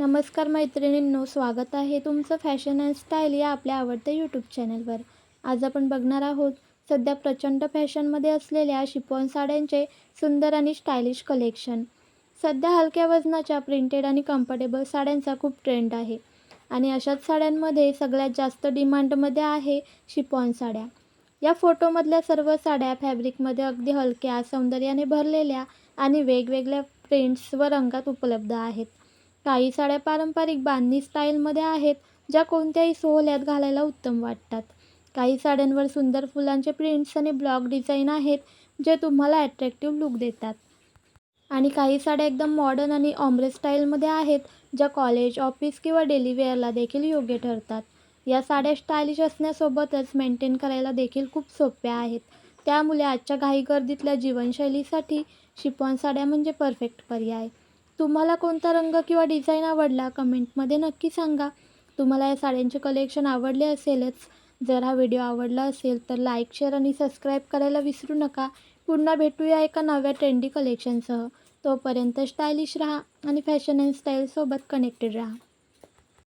नमस्कार मैत्रिणींनो स्वागत आहे तुमचं फॅशन अँड स्टाईल या आपल्या आवडत्या यूट्यूब चॅनलवर आज आपण बघणार आहोत सध्या प्रचंड फॅशनमध्ये असलेल्या शिपॉन साड्यांचे सुंदर आणि स्टायलिश कलेक्शन सध्या हलक्या वजनाच्या प्रिंटेड आणि कम्फर्टेबल साड्यांचा खूप ट्रेंड आहे. आणि अशाच साड्यांमध्ये सगळ्यात जास्त डिमांडमध्ये आहे शिपॉन साड्या. या फोटोमधल्या सर्व साड्या फॅब्रिकमध्ये अगदी हलक्या सौंदर्याने भरलेल्या आणि वेगवेगळ्या प्रिंट्स व रंगात उपलब्ध आहेत. काही साड्या पारंपरिक बांधणी स्टाईलमध्ये आहेत ज्या कोणत्याही सोहळ्यात घालायला उत्तम वाटतात. काही साड्यांवर सुंदर फुलांचे प्रिंट्स आणि ब्लॉक डिझाईन आहेत जे तुम्हाला ॲट्रॅक्टिव्ह लुक देतात. आणि काही साड्या एकदम मॉडर्न आणि ऑम्ब्रे स्टाईलमध्ये आहेत ज्या कॉलेज ऑफिस किंवा डेली वेअरला देखील योग्य ठरतात. या साड्या स्टायलिश असण्यासोबतच मेंटेन करायला देखील खूप सोप्या आहेत. त्यामुळे आजच्या घाई गर्दीतल्या जीवनशैलीसाठी शिपॉन साड्या म्हणजे परफेक्ट पर्याय. तुम्हाला कोणता रंग किंवा डिझाईन आवडला कमेंटमध्ये नक्की सांगा. तुम्हाला या साड्यांचे कलेक्शन आवडले असेलच. जर हा व्हिडिओ आवडला असेल तर लाईक शेअर आणि सबस्क्राईब करायला विसरू नका. पुन्हा भेटूया एका नव्या ट्रेंडी कलेक्शनसह तोपर्यंत स्टायलिश राहा आणि फॅशन अँड स्टाईलसोबत कनेक्टेड राहा.